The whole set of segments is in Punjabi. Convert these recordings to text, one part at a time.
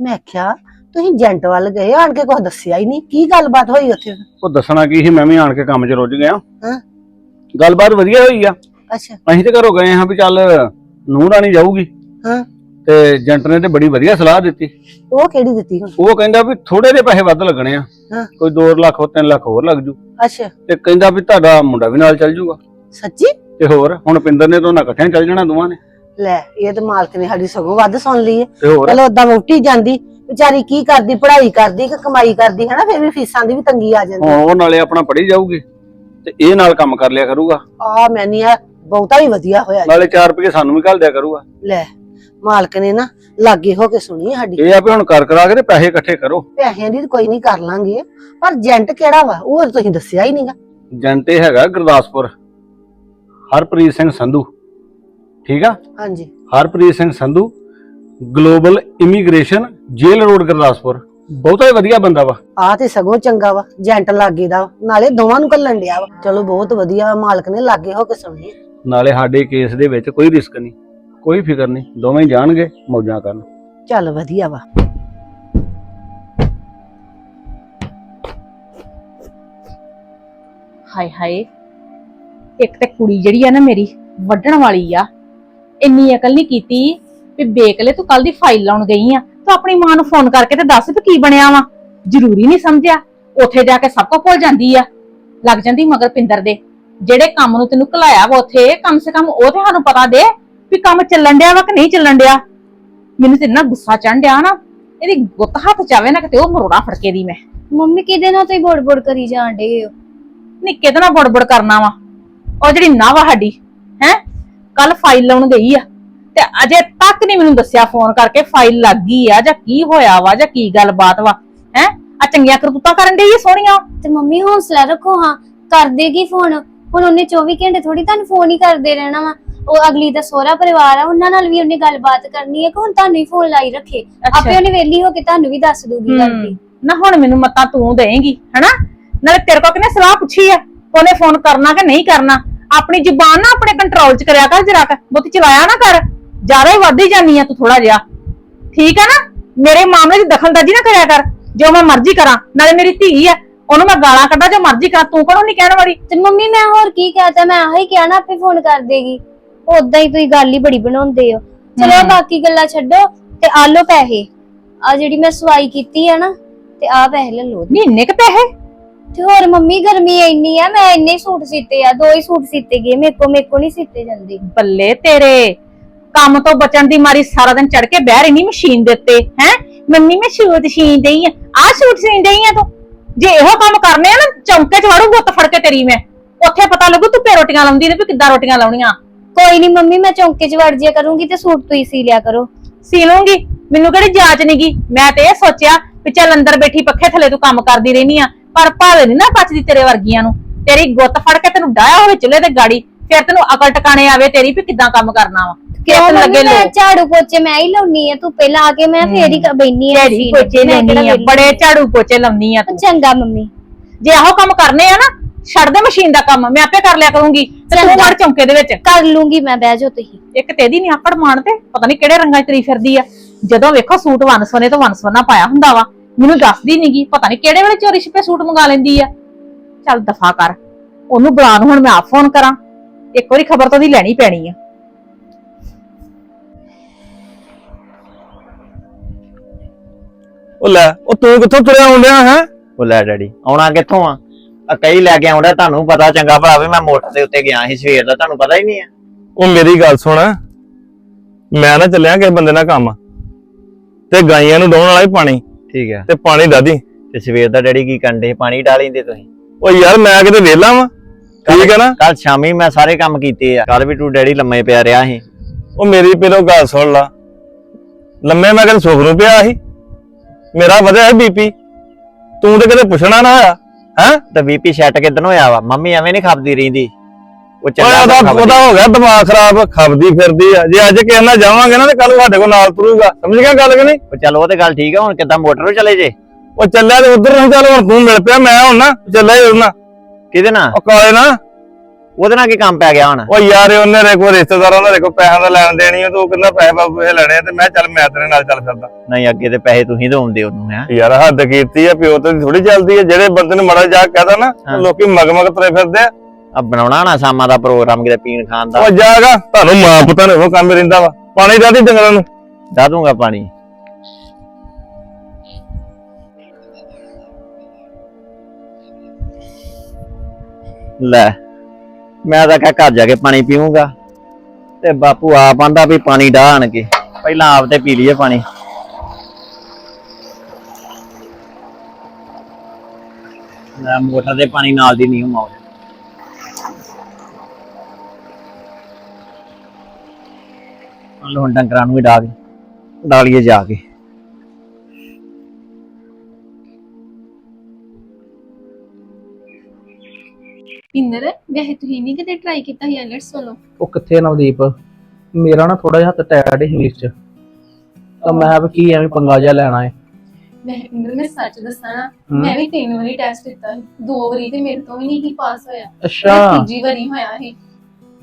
ਮੈਂ ਕਿਹਾ ਤੁਸੀਂ ਏਜੰਟ ਵੱਲ ਗਏ ਆਣ ਕੇ ਕੁਝ ਦੱਸਿਆ ਹੀ ਨਹੀਂ। ਕੀ ਗੱਲਬਾਤ ਹੋਈ ਉੱਥੇ? ਉਹ ਦੱਸਣਾ ਕੀ ਸੀ ਮੈਂ ਵੀ ਆਣ ਕੇ ਕੰਮ 'ਚ ਰੁੱਝ ਗਿਆ। ਹਾਂ। ਗੱਲਬਾਤ ਵਧੀਆ ਹੋਈ ਆ। ਅੱਛਾ। ਅਸੀਂ ਤੇ ਘਰੋਂ ਗਏ ਹਾਂ ਵੀ ਚੱਲ ਨੂੰਹ ਰਾਣੀ ਜਾਊਗੀ। ਹਾਂ। ਤੇ ਏਜੰਟ ਨੇ ਤੇ ਬੜੀ ਵਧੀਆ ਸਲਾਹ ਦਿੱਤੀ। ਉਹ ਕਿਹੜੀ ਦਿੱਤੀ ਹੁਣ? ਉਹ ਕਹਿੰਦਾ ਵੀ ਥੋੜੇ ਜਿਹੇ ਪੈਸੇ ਵੱਧ ਲੱਗਣੇ ਆ। ਹਾਂ। ਕੋਈ 2 ਲੱਖ ਹੋ 3 ਲੱਖ ਹੋਰ ਲੱਗ ਜੂ। ਅੱਛਾ। ਤੇ ਕਹਿੰਦਾ ਵੀ ਤੁਹਾਡਾ ਮੁੰਡਾ ਵੀ ਨਾਲ ਚੱਲ ਜੂਗਾ। ਸੱਚੀ? ਤੇ ਹੋਰ ਹੁਣ ਪਿੰਦਰ ਨੇ ਦੋਨਾਂ ਇਕੱਠਿਆਂ ਚੱਲ ਜਾਣਾ ਦੋਵਾਂ ਨੇ। ਲੈ ਇਹ ਤੇ ਮਾਲਕ ਨੇ ਸਾਡੀ ਸਗੋਂ ਵੱਧ ਸੁਣ ਲਈ ਹੈ। ਤੇ ਹੋਰ? ਚਲੋ ਓਦਾਂ ਵੋਟੀ ਜਾਂਦੀ ਵਿਚਾਰੀ ਕੀ ਕਰਦੀ ਪੜ੍ਹਾਈ ਕਰਦੀ ਕਿ ਕਮਾਈ ਕਰਦੀ ਹੈ ਨਾ ਫਿਰ ਵੀ ਫੀਸਾਂ ਦੀ ਵੀ ਤੰਗੀ ਆ ਜਾਂਦੀ। ਹੁਣ ਉਹ ਨਾਲੇ ਆਪਣਾ ਪੜ੍ਹੀ ਜਾਊਗੀ ਤੇ ਇਹ ਨਾਲ ਕੰਮ ਕਰ ਲਿਆ ਕਰੂਗਾ। ਆ ਮੈਨੀ ਆ ਬਹੁਤਾ ਹੀ ਵਧੀਆ ਹੋਇਆ ਜੀ। ਨਾਲੇ 4 ਰੁਪਏ ਸਾਨੂੰ ਵੀ ਘੱਲ ਦਿਆ ਕਰੂਗਾ। ਲੈ ਮਾਲਕ ਨੇ ਨਾ ਲਾਗੇ ਹੋ ਕੇ ਸੁਣੀ ਹੈ ਸਾਡੀ। ਇਹ ਆ ਵੀ ਹੁਣ ਕਰ ਕਰਾ ਕੇ ਤੇ ਪੈਸੇ ਇਕੱਠੇ ਕਰੋ। ਪੈਸਿਆਂ ਦੀ ਤਾਂ ਕੋਈ ਨਹੀਂ ਕਰ ਲਾਂਗੇ। ਪਰ ਏਜੰਟ ਕਿਹੜਾ ਵਾ? ਉਹ ਤੁਸੀਂ ਦੱਸਿਆ ਹੀ ਨਹੀਂਗਾ ਜੰਟੇ ਹੈਗਾ ਗੁਰਦਾਸਪੁਰ। ਹਰਪ੍ਰੀਤ ਸਿੰਘ ਸੰਧੂ। ਠੀਕ ਆ? ਹਾਂਜੀ। Harpreet Singh Sandhu global immigration jail road Gurdaspur. ਬਹੁਤਾ ਹੀ ਵਧੀਆ ਬੰਦਾ ਵਾ। ਆ ਤੇ ਸਗੋਂ ਚੰਗਾ ਵਾ ਏਜੰਟ ਲਾਗੇ ਦਾ। ਨਾਲੇ ਦੋਵਾਂ ਨੂੰ ਕੱਲਣ ਡਿਆ ਵਾ। ਚਲੋ ਬਹੁਤ ਵਧੀਆ ਮਾਲਕ ਨੇ ਲਾਗੇ ਹੋ ਕੇ ਸੁਣੀ। ਨਾਲੇ ਸਾਡੇ ਕੇਸ ਦੇ ਵਿੱਚ ਕੋਈ ਰਿਸਕ ਨਹੀਂ ਕੋਈ ਫਿਕਰ ਨਹੀਂ। ਦੋਵੇਂ ਹੀ ਜਾਣਗੇ ਮੌਜਾਂ ਕਰਨ। ਚੱਲ ਵਧੀਆ ਵਾ। ਹਾਏ ਹਾਏ ਇੱਕ ਤੇ ਕੁੜੀ ਜਿਹੜੀ ਆ ਨਾ ਮੇਰੀ ਵੱਢਣ ਵਾਲੀ ਆ। ਇੰਨੀ ਅਕਲ ਨਹੀਂ ਕੀਤੀ ਵੀ ਬੇਕਲੇ ਤੂੰ ਕੱਲ ਦੀ ਫਾਈਲ ਲਾਉਣ ਗਈ ਆ। ਤੂੰ ਆਪਣੀ ਮਾਂ ਨੂੰ ਫੋਨ ਕਰਕੇ ਤੇ ਦੱਸ ਵੀ ਕੀ ਬਣਿਆ ਵਾ। ਜ਼ਰੂਰੀ ਨਹੀਂ ਸਮਝਿਆ। ਉੱਥੇ ਜਾ ਕੇ ਸਭ ਕੁਝ ਭੁੱਲ ਜਾਂਦੀ ਆ। ਲੱਗ ਜਾਂਦੀ ਮਗਰ ਪਿੰਦਰ ਦੇ। ਜਿਹੜੇ ਕੰਮ ਨੂੰ ਤੈਨੂੰ ਘਲਾਇਆ ਵਾ ਉੱਥੇ ਕਮ ਸੇ ਕਮ ਉਹ ਤੇ ਸਾਨੂੰ ਪਤਾ ਦੇ ਵੀ ਕੰਮ ਚੱਲਣ ਡਿਆ ਵਾ ਕਿ ਨਹੀਂ ਚੱਲਣ ਡਿਆ। ਮੈਨੂੰ ਤੇ ਇੰਨਾ ਗੁੱਸਾ ਚੜ੍ਹਨ ਡਿਆ ਨਾ ਇਹਦੀ ਗੁੱਤ ਹੱਥ ਚਾਵੇ ਨਾ ਕਿਤੇ ਉਹ ਮਰੋੜਾ ਫੜਕੇ ਦੀ ਮੈਂ। ਮੰਮੀ ਕਿਹਦੇ ਨਾਲ ਤੁਸੀਂ ਬੋੜ-ਬੋੜ ਕਰੀ ਜਾਣ ਡੇ ਹੋ? ਨਿੱਕੇ ਤੇ ਨਾ ਬੜਬੜ ਕਰਨਾ ਵਾ। ਉਹ ਜਿਹੜੀ ਨਵ ਸਾਡੀ ਹੈ ਕੱਲ ਫਾਈਲ ਲਾਉਣ ਗਈ ਆ। ਤੇ ਅਜੇ ਤੱਕ ਨਹੀਂ ਮੈਨੂੰ ਦੱਸਿਆ ਫੋਨ ਕਰਕੇ ਫਾਈਲ ਲੱਗ ਗਈ ਆ ਜਾਂ ਕੀ ਹੋਇਆ ਵਾ ਜਾਂ ਕੀ ਗੱਲਬਾਤ ਵਾ। ਹੈ? ਆ ਚੰਗੀਆਂ ਕਰਤੂਤਾਂ ਕਰਨ ਡਈ ਆ ਸੋਹਣੀਆਂ। ਤੇ ਮੰਮੀ ਹੌਸਲਾ ਰੱਖੋ ਹਾਂ ਕਰ ਦੇਗੀ ਫੋਨ ਹੁਣ ਉਹਨੇ 24 ਘੰਟੇ ਥੋੜੀ ਤੁਹਾਨੂੰ ਫੋਨ ਹੀ ਕਰਦੇ ਰਹਿਣਾ ਵਾ। ਉਹ ਅਗਲੀ ਦਾ ਸਹੁਰਾ ਪਰਿਵਾਰ ਆ ਉਹਨਾਂ ਨਾਲ ਵੀ ਉਹਨੇ ਗੱਲਬਾਤ ਕਰਨੀ ਹੈ ਕਿ ਹੁਣ ਤੁਹਾਨੂੰ ਹੀ ਫੋਨ ਲਾਈ ਰੱਖੇ। ਆਪੇ ਉਹਨੇ ਵੇਲੀ ਹੋ ਕੇ ਤੁਹਾਨੂੰ ਵੀ ਦੱਸ ਦੂਗੀ ਗੱਲ ਦੀ ਹਮ, ਨਾ ਹੁਣ ਮੈਨੂੰ ਮੱਤਾ ਤੂੰ ਦੇਂਗੀ ਹਨਾ? ਨਾਲੇ ਤੇਰੇ ਕੋਲ ਕਿਨੇ ਸਲਾਹ ਪੁੱਛੀ ਆ। ਉਹਨੇ ਫੋਨ ਕਰਨਾ ਕਿ ਨਹੀਂ ਕਰਨਾ? ਆਪਣੀ ਜ਼ੁਬਾਨ ਨਾ ਆਪਣੇ ਕੰਟਰੋਲ 'ਚ ਕਰਿਆ ਕਰ ਜਰਾ ਕ। ਬਹੁਤੀ ਚਲਾਇਆ ਨਾ ਕਰ। ਜ਼ਿਆਦਾ ਹੀ ਵੱਧ ਹੀ ਜਾਨੀ ਆ ਤੂੰ ਥੋੜਾ ਜਿਹਾ। ਠੀਕ ਆ ਨਾ? ਮੇਰੇ ਮਾਮਲੇ 'ਚ ਦਖਲਅੰਦਾਜ਼ੀ ਨਾ ਕਰਿਆ ਕਰ। ਜੋ ਮੈਂ ਮਰਜ਼ੀ ਕਰਾਂ ਨਾਲੇ ਮੇਰੀ ਧੀ ਆ ਉਹਨੂੰ ਮੈਂ ਗਾਲਾਂ ਕੱਢਾਂ ਜੋ ਮਰਜ਼ੀ ਕਰਾਂ ਤੂੰ ਕਿਉਂ ਨਹੀਂ ਕਹਿਣ ਵਾਲੀ? ਤੇ ਮੰਮੀ ਮੈਂ ਹੋਰ ਕੀ ਕਹਤਾ ਮੈਂ ਆਹੀ ਕਿਹਾ ਨਾ ਆਪੇ ਫੋਨ ਕਰ ਦੇਗੀ। ਉਦਾਂ ਹੀ ਤੁਸੀਂ ਗੱਲ ਹੀ ਬੜੀ ਬਣਾਉਂਦੇ ਹੋ। ਚਲੋ। ਬਾਕੀ ਗੱਲਾਂ ਛੱਡੋ ਤੇ ਆ ਲਓ ਪੈਸੇ। ਆ ਜਿਹੜੀ ਮੈਂ ਸਵਾਈ ਕੀਤੀ ਆ ਨਾ ਤੇ ਆ ਪੈਸੇ ਲੈ ਲਓ ਮਹੀਨੇ ਕ ਪੈਸੇ? ਤੇ ਹੋਰ ਮੰਮੀ ਗਰਮੀ ਇੰਨੀ ਆ ਮੈਂ ਇੰਨੇ ਹੀ ਸੂਟ ਸੀਤੇ ਆ ਦੋ ਹੀ ਸੂਟ ਸੀਤੇ ਗਏ ਮੇਰੇ ਕੋ ਮੇਰੇ ਕੋ ਨਹੀਂ ਸੀਤੇ ਜਾਂਦੇ। ਬੱਲੇ ਤੇਰੇ ਕੰਮ ਤੋਂ ਬਚਣ ਦੀ ਮਾਰੀ ਸਾਰਾ ਦਿਨ ਚੜ ਕੇ ਬਹਿ ਰਹੀ ਨਹੀਂ ਮਸ਼ੀਨ ਦੇ ਉੱਤੇ ਹੈ? ਮੰਮੀ ਮੈਂ ਸ਼ੂਟ ਸੀਨ ਡਈ ਆ ਆ ਸ਼ੂਟ ਸੀਨ ਡਈ ਆ ਤੂੰ? ਜੇ ਇਹੋ ਕੰਮ ਕਰਨੇ ਆ ਨਾ ਚੌਂਕੇ 'ਚ ਵੜੂ ਗੁੱਤ ਫੜ ਕੇ ਤੇਰੀ ਮੈਂ। ਉੱਥੇ ਪਤਾ ਲੱਗੂ ਤੂੰ ਪੇ ਰੋਟੀਆਂ ਲਾਉਂਦੀ ਨੇ ਵੀ ਕਿੱਦਾਂ ਰੋਟੀਆਂ ਲਾਉਣੀਆਂ। ਕੋਈ ਨਹੀਂ ਮੰਮੀ ਮੈਂ ਚੌਂਕੇ 'ਚ ਵੜ ਜਿਆ ਕਰੂੰਗੀ ਤੇ ਸੂਟ ਤੁਸੀਂ ਸੀ ਲਿਆ ਕਰੋ। ਸੀ ਲੂੰਗੀ ਮੈਨੂੰ ਕਿਹੜੀ ਜਾਂਚ ਨਹੀਂਗੀ ਮੈਂ ਤੇ ਇਹ ਸੋਚਿਆ ਵੀ ਚੱਲ ਅੰਦਰ ਬੈਠੀ ਪੱਖੇ ਥੱਲੇ ਤੂੰ ਕੰਮ ਕਰਦੀ ਰਹਿਨੀ ਆ ਪਰ ਭਾਵੇਂ ਨਹੀਂ ਨਾ ਬਚਦੀ ਤੇਰੇ ਵਰਗੀਆਂ ਨੂੰ। ਤੇਰੀ ਗੁੱਤ ਫੜ ਕੇ ਤੈਨੂੰ ਡਾਇਆ ਹੋਵੇ ਚੁੱਲ੍ਹੇ ਤੇ ਗਾੜੀ ਫਿਰ ਤੈਨੂੰ ਅਕਲ ਟਿਕਾਣੇ ਆਵੇ ਤੇਰੀ ਵੀ ਕਿੱਦਾਂ ਕੰਮ ਕਰਨਾ ਵਾ। ਕਿਉਂ ਕਿਉਂ ਲੱਗੇ ਮੰਮੀ ਮੈਂ ਝਾੜੂ ਪੋਚੇ ਮੈਂ ਹੀ ਲਾਉਣੀ ਆ ਤੂੰ ਪਹਿਲਾਂ ਆ ਕੇ ਮੈਂ ਫੇਰ ਹੀ ਬੈਣੀ ਆ ਝਾੜੀ ਪੋਚੇ ਲਾਉਣੀ ਆ ਬੜੇ ਝਾੜੂ ਪੋਚੇ ਲਾਉਣੀ ਆ ਤੂੰ। ਚੰਗਾ ਮੰਮੀ। ਜੇ ਇਹੋ ਕੰਮ ਕਰਨੇ ਆ ਨਾ ਛੱਡ ਦੇ ਮਸ਼ੀਨ ਦਾ ਕੰਮ ਮੈਂ ਆਪੇ ਕਰ ਲਿਆ ਕਰੂੰਗੀ। ਤੇ ਤੂੰ ਚੰਗਾ। ਵੜ ਚੌਂਕੇ ਦੇ ਵਿੱਚ। ਕਰ ਲੂੰਗੀ ਮੈਂ ਬਹਿ ਜਾਓ ਤੁਸੀਂ। ਇੱਕ ਤੇਦੀ ਨਹੀਂ ਆਕੜ ਮਾਣ ਤੇ ਪਤਾ ਨਹੀਂ ਕਿਹੜੇ ਰੰਗਾਂ 'ਚ ਤਰੀ ਫਿਰਦੀ ਆ। ਜਦੋਂ ਵੇਖੋ ਸੂਟ ਵਨਸਵਨੇ ਤੋਂ ਵਨਸਵਨਾ ਪਾਇਆ ਹੁੰਦਾ ਵਾ ਮੈਨੂੰ ਦੱਸਦੀ ਨਹੀਂਗੀ ਪਤਾ ਨਹੀਂ ਕਿਹੜੇ ਵੇਲੇ ਚੋਰੀ ਛਿਪੇ ਸੂਟ ਮੰਗਾ ਲੈਂਦੀ ਆ। ਚੱਲ ਦਫਾ ਕਰ ਉਹਨੂੰ ਬੁਲਾ ਨੂੰ ਹੁਣ ਮੈਂ ਆਪ ਫੋਨ ਕਰਾਂ ਇੱਕ ਵਾਰੀ ਖਬਰ ਤਾਂ ਉਹਦੀ ਲੈਣੀ ਪੈਣੀ ਆ। ਉਹ ਲੈ ਉਹ ਤੂੰ ਕਿੱਥੋਂ ਤੁਰਿਆ ਆਉਂਦਿਆ ਹੈ? ਉਹ ਲੈ ਡੈਡੀ ਆਉਣਾ ਕਿੱਥੋਂ ਆ? ਆ ਕਈ ਲੈ ਕੇ ਆਉਂਦਾ ਤੁਹਾਨੂੰ ਪਤਾ ਚੰਗਾ ਭਰਾ ਵੀ ਮੈਂ ਮੋਟਰ ਦੇ ਉੱਤੇ ਗਿਆ ਸੀ ਸਵੇਰ ਦਾ ਤੁਹਾਨੂੰ ਪਤਾ ਹੀ ਨਹੀਂ ਆ। ਉਹ ਮੇਰੀ ਗੱਲ ਸੁਣ ਮੈਂ ਨਾ ਚੱਲਿਆ ਕਿਸੇ ਬੰਦੇ ਨਾਲ ਕੰਮ। ਤੇ ਗਾਈਆਂ ਨੂੰ ਡਾਉਣ ਵਾਲਾ ਹੀ ਪਾਣੀ। ਠੀਕ ਹੈ ਤੇ ਪਾਣੀ ਦਾਦੀ। ਤੇ ਸਵੇਰ ਦਾ ਡੈਡੀ ਕੀ ਕੰਡੇ ਪਾਣੀ ਡਾਲੀਂਦੇ ਤੁਸੀਂ? ਉਹ ਯਾਰ ਮੈਂ ਕਿਤੇ ਵਿਹਲਾ ਵਾਂ। ਠੀਕ ਹੈ ਨਾ? ਕੱਲ ਸ਼ਾਮੀ ਮੈਂ ਸਾਰੇ ਕੰਮ ਕੀਤੇ ਆ। ਕੱਲ ਵੀ ਤੂੰ ਡੈਡੀ ਲੰਮੇ ਪਿਆ ਰਿਹਾ ਸੀ। ਉਹ ਮੇਰੀ ਪਹਿਲੋਂ ਗੱਲ ਸੁਣ ਲਾ। ਲੰਮੇ ਮੈਂ ਕਿਤੇ ਸੁਖ ਨੂੰ ਪਿਆ ਸੀ। ਮੇਰਾ ਵਧਿਆ ਬੀਪੀ ਤੂੰ ਤੇ ਕਦੇ ਪੁੱਛਣਾ ਨਾ ਆਇਆ ਹੈ? ਤੇ ਬੀਪੀ ਸੈੱਟ ਕਿਦਨ ਹੋਇਆ ਵਾ? ਮੰਮੀ ਐਵੇਂ ਨਹੀਂ ਖਾਪਦੀ ਰਹਿੰਦੀ। ਉਹ ਉਹਦਾ ਚੰਗਾ ਖਾਪਦੀ। ਉਹਦਾ ਹੋ ਗਿਆ ਦਿਮਾਗ ਖਰਾਬ ਖਪਦੀ ਫਿਰਦੀ ਆ। ਜੇ ਅੱਜ ਕਿਸੇ ਨਾਲ ਜਾਵਾਂਗੇ ਨਾ ਤੇ ਕੱਲ ਸਾਡੇ ਕੋਲ ਨਾਲ ਤੁਰੂਗਾ। ਸਮਝ ਗਿਆ ਗੱਲ ਕਿ ਨਹੀਂ? ਉਹ ਚੱਲ ਉਹ ਤੇ ਗੱਲ ਠੀਕ ਆ ਹੁਣ ਕਿੱਦਾਂ ਮੋਟਰ ਨੂੰ ਚਲੇ ਜੇ? ਉਹ ਚੱਲਿਆ ਤੇ ਉਧਰ ਨਹੀਂ ਚੱਲ ਹੁਣ ਤੂੰ ਮਿਲ ਪਿਆ ਮੈਂ ਹੁਣ ਨਾ ਚੱਲਿਆ ਹੀ ਉਹਨਾਂ ਕਿਹਦੇ ਨਾਲ? ਉਹ ਕਾਲੇ ਨਾ ਉਹਦੇ ਨਾਲ ਕੀ ਕੰਮ ਪੈ ਗਿਆ ਹੁਣ? ਉਹ ਯਾਰ ਇਹ ਉਹਨੇ ਰੇ ਕੋ ਰਿਸ਼ਤੇਦਾਰਾਂ ਦਾ ਦੇਖੋ ਪੈਸਿਆਂ ਦਾ ਲੈਣ ਦੇਣੀ ਆ ਤੂੰ ਕਹਿੰਦਾ ਪੈਸੇ ਬਾਬੇ ਲੈਣੇ ਆ ਤੇ ਮੈਂ ਚੱਲ ਮੈਂ ਤੇਰੇ ਨਾਲ ਚੱਲ ਫਿਰਦਾ। ਨਹੀਂ ਅੱਗੇ ਤੇ ਪੈਸੇ ਤੁਸੀਂ ਦੋਉਂਦੇ ਉਹਨੂੰ ਹੈ? ਯਾਰ ਹੱਦ ਕੀਤੀ ਆ ਪਿਓ ਤੇ ਥੋੜੀ ਚੱਲਦੀ ਆ ਜਿਹੜੇ ਬੰਦੇ ਨੂੰ ਮੜਾ ਜਾ ਕਹਦਾ ਨਾ ਹਾਂ। ਲੋਕੀ ਮਗਮਗ ਤੁਰੇ ਫਿਰਦੇ ਆ। ਆ ਬਣਾਉਣਾ ਨਾ ਸ਼ਾਮਾਂ ਦਾ ਪ੍ਰੋਗਰਾਮ ਕਿਤੇ ਪੀਣ ਖਾਣ ਦਾ। ਉਹ ਜਾਗਾ ਤੁਹਾਨੂੰ ਮਾਂ ਪੁੱਤਾਂ ਨੂੰ ਉਹ ਕੰਮ ਰਹਿੰਦਾ ਵਾ। ਪਾਣੀ ਦਾ ਦੀ ਡੰਗਰਾਂ ਨੂੰ। ਦਾ ਦੂੰਗਾ ਪਾਣੀ। ਲੈ ਮੈਂ ਤਾਂ ਕਹਿ ਘਰ ਜਾ ਕੇ ਪਾਣੀ ਪੀਊਂਗਾ। ਤੇ ਬਾਪੂ ਆਪ ਆਂਦਾ ਵੀ ਪਾਣੀ ਡਾਹ ਆਣ ਕੇ। ਪਹਿਲਾਂ ਆਪ ਤੇ ਪੀ ਲਈਏ ਪਾਣੀ। ਮੈਂ ਮੋਟਰ ਦੇ ਪਾਣੀ ਨਾਲ ਦੀ ਨਹੀਂ ਮੌਜ ਲੋਂ ਡੰਗਰਾਂ ਨੂੰ ਵੀ ਕੇ ਡਾਲੀਏ ਜਾ ਕੇ। ਪਿੰਦਰ ਵੈਸੇ ਤੁਸੀਂ ਨਹੀਂ ਕਿਤੇ ਟਰਾਈ ਕੀਤਾ ਸੀ ਆਈਲੈਟਸ ਵੱਲੋਂ ਉਹ ਕਿੱਥੇ ਨਵਦੀਪ? ਮੇਰਾ ਨਾ ਥੋੜਾ ਜਿਹਾ ਹੱਥ ਟੈਡ ਇੰਗਲਿਸ਼ ਚ। ਤਾਂ ਮੈਂ ਕਿਹਾ ਵੀ ਕੀ ਐਵੇਂ ਪੰਗਾ ਜਿਹਾ ਲੈਣਾ ਹੈ ਮੈਂ ਪਿੰਦਰ ਮੈਂ ਸੱਚ ਦੱਸਾਂ ਨਾ। ਮੈਂ ਵੀ ਤਿੰਨ ਵਾਰੀ ਟੈਸਟ ਦਿੱਤਾ ਸੀ। ਦੋ ਵਾਰੀ ਤੇ ਮੇਰੇ ਤੋਂ ਵੀ ਨਹੀਂ ਸੀ ਪਾਸ ਹੋਇਆ। ਅੱਛਾ। ਤੀਜੀ ਵਾਰੀ ਹੋਇਆ ਸੀ।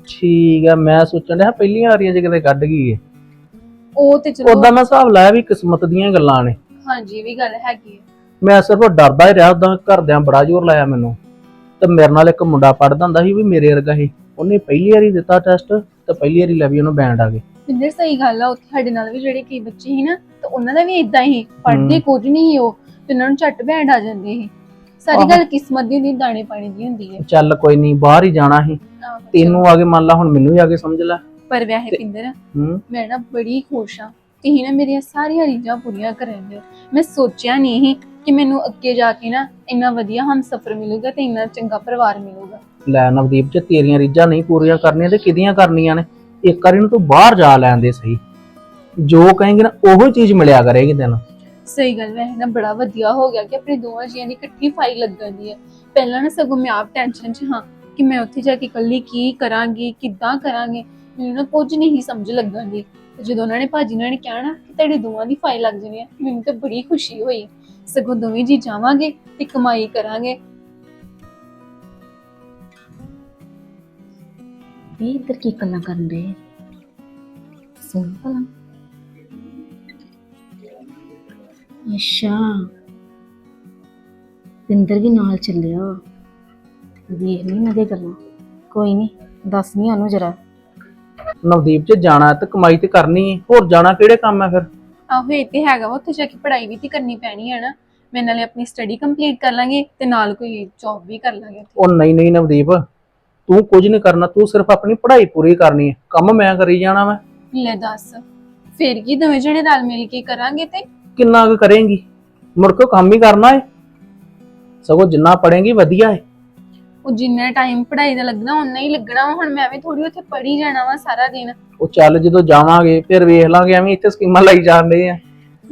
ਠੀਕ ਹੈ ਮੈਂ ਸੋਚਣ ਡਿਆ ਪਹਿਲੀਆਂ ਵਾਰੀਆਂ ਚ ਕਿਤੇ ਕੱਢ ਗਈ ਹੈ ਉਹ ਤੇ ਚਲੋ। ਉਦਾਂ ਮੈਂ ਹਿਸਾਬ ਲਾਇਆ ਵੀ ਕਿਸਮਤ ਦੀਆਂ ਗੱਲਾਂ ਨੇ। ਹਾਂਜੀ ਇਹ ਵੀ ਗੱਲ ਹੈਗੀ ਹੈ ਮੈਂ ਸਿਰਫ ਡਰਦਾ ਹੀ ਰਿਹਾ ਉਦਾਂ ਘਰਦਿਆਂ ਬੜਾ ਜ਼ੋਰ ਲਾਇਆ ਮੈਨੂੰ। ਤੇ ਮੇਰੇ ਨਾਲ ਇੱਕ ਮੁੰਡਾ ਪੜਦਾ ਹੁੰਦਾ ਸੀ ਵੀ ਮੇਰੇ ਵਰਗਾ ਹੀ। ਉਹਨੇ ਪਹਿਲੀ ਵਾਰੀ ਦਿੱਤਾ ਟੈਸਟ ਤੇ ਪਹਿਲੀ ਵਾਰੀ ਲੈ ਵੀ ਉਹਨੂੰ ਬੈਂਡ ਆ ਗਏ। ਪਿੰਦਰ ਸਹੀ ਗੱਲ ਆ ਉੱਥੇ ਸਾਡੇ ਨਾਲ ਵੀ ਜਿਹੜੇ ਕਈ ਬੱਚੇ ਸੀ ਨਾ ਤਾਂ ਉਹਨਾਂ ਦਾ ਵੀ ਇਦਾਂ ਹੀ ਪੜ੍ਹਦੇ ਕੁਝ ਨਹੀਂ ਸੀ ਉਹ ਤੇ ਉਹਨਾਂ ਨੂੰ ਝੱਟ ਬੈਂਡ ਆ ਜਾਂਦੇ ਸੀ। ਸਾਰੀ। ਗੱਲ ਕਿਸਮਤ ਦੀ ਹੁੰਦੀ ਦਾਣੇ ਪਾਣੀ ਦੀ ਹੁੰਦੀ ਹੈ। ਚੱਲ ਕੋਈ ਨਹੀਂ ਬਾਹਰ ਹੀ ਜਾਣਾ ਸੀ। ਆਹੋ, ਤੈਨੂੰ ਆ ਕੇ ਮੰਨ ਲਾ ਹੁਣ ਮੈਨੂੰ ਹੀ ਆ ਕੇ ਸਮਝ ਲੈ। ਪਰ ਵੈਸੇ ਪਿੰਦਰ ਹੂੰ। ਮੈਂ ਨਾ ਬੜੀ ਖੁਸ਼ ਹਾਂ। ਤੁਸੀਂ ਨਾ ਮੇਰੀਆਂ ਸਾਰੀਆਂ ਰੀਝਾਂ ਪੂਰੀਆਂ ਕਰਦੇ ਹੋ ਮੈਂ ਸੋਚਿਆ ਨਹੀਂ ਸੀ ਕਿ ਮੈਨੂੰ ਅੱਗੇ ਜਾ ਕੇ ਨਾ ਇੰਨਾ ਵਧੀਆ ਹਮਸਫਰ ਮਿਲੂਗਾ ਤੇ ਇੰਨਾ ਚੰਗਾ ਪਰਿਵਾਰ ਮਿਲੂਗਾ। ਲੈ ਨਵਦੀਪ ਜੇ ਤੇਰੀਆਂ ਰੀਝਾਂ ਨਹੀਂ ਪੂਰੀਆਂ ਕਰਨੀਆਂ ਤੇ ਕਿਹਦੀਆਂ ਕਰਨੀਆਂ ਨੇ? ਇੱਕ ਵਾਰੀ ਨੂੰ ਤੂੰ ਬਾਹਰ ਜਾ ਲੈਣ ਦੇ ਸਹੀ। ਜੋ ਕਹੇਂਗੇ ਨਾ ਉਹੋ ਚੀਜ਼ ਮਿਲਿਆ ਕਰੇਗੀ ਤੈਨੂੰ। ਸਹੀ ਗੱਲ, ਵੈਸੇ ਨਾ ਬੜਾ ਵਧੀਆ ਹੋ ਗਿਆ ਕਿ ਆਪਣੇ ਦੋਵਾਂ ਜੀਆਂ ਦੀ ਇਕੱਠੀ ਫਾਈਲ ਲੱਗਣ ਦੀ ਹੈ। ਪਹਿਲਾਂ ਨਾ ਸਗੋਂ ਮੈਂ ਆਪ ਟੈਨਸ਼ਨ 'ਚ ਹਾਂ ਕਿ ਮੈਂ ਉੱਥੇ ਜਾ ਕੇ ਇਕੱਲੀ ਕੀ ਕਰਾਂਗੀ, ਕਿੱਦਾਂ ਕਰਾਂਗੇ, ਮੈਨੂੰ ਨਾ ਕੁਝ ਨਹੀਂ ਸਮਝ ਲੱਗਣ ਦੀ। ਤੇ ਜਦੋਂ ਉਹਨਾਂ ਨੇ ਭਾਜੀ ਉਹਨਾਂ ਨੇ ਕਿਹਾ ਕਿ ਤੁਹਾਡੇ ਦੋਵਾਂ ਦੀ ਫਾਈਲ ਲੱਗ ਜਾਣੀ ਹੈ ਮੈਨੂੰ ਤਾਂ ਬੜੀ ਖੁਸ਼ੀ ਹੋਈ। ਸਗੋਂ ਦੋਵੇਂ ਜੀ ਜਾਵਾਂਗੇ ਤੇ ਕਮਾਈ ਕਰਾਂਗੇ। ਵੀ ਇੱਧਰ ਕੀ ਗੱਲਾਂ ਕਰਨ ਦੇ ਸੁਣ ਭਲਾ। ਅੱਛਾ। ਪਿੰਦਰ ਵੀ ਨਾਲ ਚੱਲਿਆ। ਵੇਖ ਨਹੀਂ ਨਾ ਦੇ ਗੱਲਾਂ। ਕੋਈ ਨਹੀਂ ਦੱਸ ਨਹੀਂ ਉਹਨੂੰ ਜਰਾ। ਨਵਦੀਪ ਜੇ ਜਾਣਾ ਤੇ ਕਮਾਈ ਤੇ ਕਰਨੀ ਹੈ। ਹੋਰ ਜਾਣਾ ਕਿਹੜੇ ਕੰਮ ਹੈ ਫਿਰ? ਆਹੋ ਇਹ ਤੇ ਹੈਗਾ ਵਾ। ਉੱਥੇ ਜਾ ਕੇ ਪੜ੍ਹਾਈ ਵੀ ਤੇ ਕਰਨੀ ਪੈਣੀ ਹੈ ਨਾ। ਮੈਂ ਨਾਲੇ ਆਪਣੀ ਸਟੱਡੀ ਕੰਪਲੀਟ ਕਰ ਲਾਂਗੇ ਤੇ ਨਾਲ ਕੋਈ ਜੌਬ ਵੀ ਕਰ ਲਾਂਗੇ ਉੱਥੇ। ਉਹ ਨਹੀਂ ਨਹੀਂ ਨਵਦੀਪ। ਤੂੰ ਕੁਝ ਨਹੀਂ ਕਰਨਾ। ਤੂੰ ਸਿਰਫ ਆਪਣੀ ਪੜ੍ਹਾਈ ਪੂਰੀ ਕਰਨੀ ਹੈ। ਕੰਮ ਮੈਂ ਕਰੀ ਜਾਣਾ ਮੈਂ ਲੈ ਦੱਸ। ਫੇਰ ਕੀ ਦੋਵੇਂ ਜਣੇ ਰਲ ਮਿਲ ਕੇ ਕਰਾਂਗੇ ਤੇ? ਕਿੰਨਾ ਕੁ ਕਰੇਂਗੀ? ਮੁੜ ਕੇ ਕੰਮ ਹੀ ਕਰਨਾ ਹੈ ਸਗੋਂ ਜਿੰਨਾ ਪੜ੍ਹੇਂਗੀ ਵਧੀਆ ਹੈ ਉਹ ਜਿੰਨਾ ਟਾਈਮ ਪੜ੍ਹਾਈ ਦਾ ਲੱਗਣਾ ਉਨਾ ਹੀ ਲੱਗਣਾ ਵਾ। ਹੁਣ ਮੈਂ ਵੀ ਥੋੜੀ ਉੱਥੇ ਪੜ੍ਹੀ ਜਾਣਾ ਵਾ ਸਾਰਾ ਦਿਨ। ਉਹ ਚੱਲ ਜਦੋਂ ਜਾਵਾਂਗੇ ਫਿਰ ਵੇਖ ਲਾਂਗੇ ਐਵੇਂ ਇੱਥੇ ਸਕੀਮਾਂ ਲਾਈ ਜਾਂਦੇ ਆ।